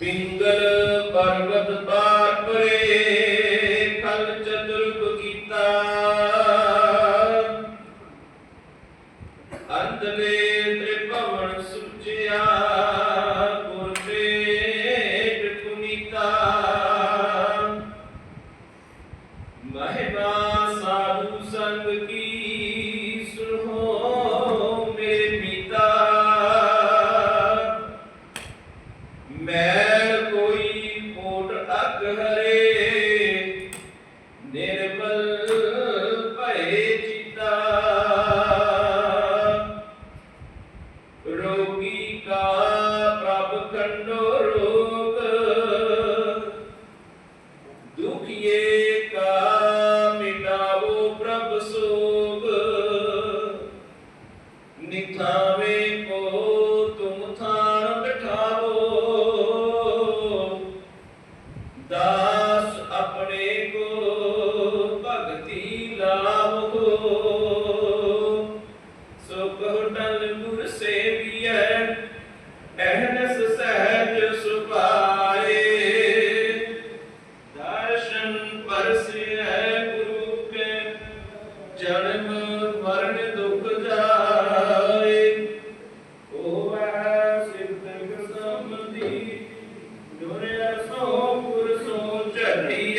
ਪਿੰਗਲ ਪਰਬਤ ਪਾਰ ਪਰੇ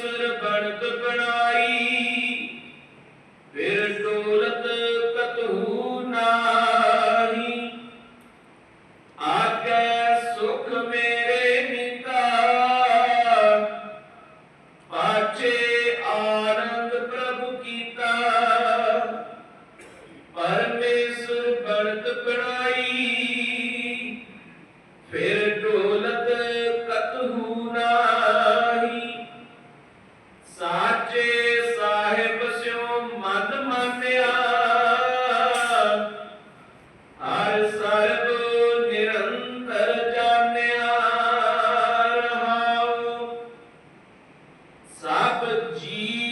ਸੁਰ ਬਣਤ ਬਣਾਈ। ਫਿਰ ਟੋਲਤ ਕਤਹੂ ਨਾਹੀ। ਆਗੇ ਸੁਖ ਮੇਰੇ ਮਿਤਾ ਪਾਚੇ ਸਭ ਜੀ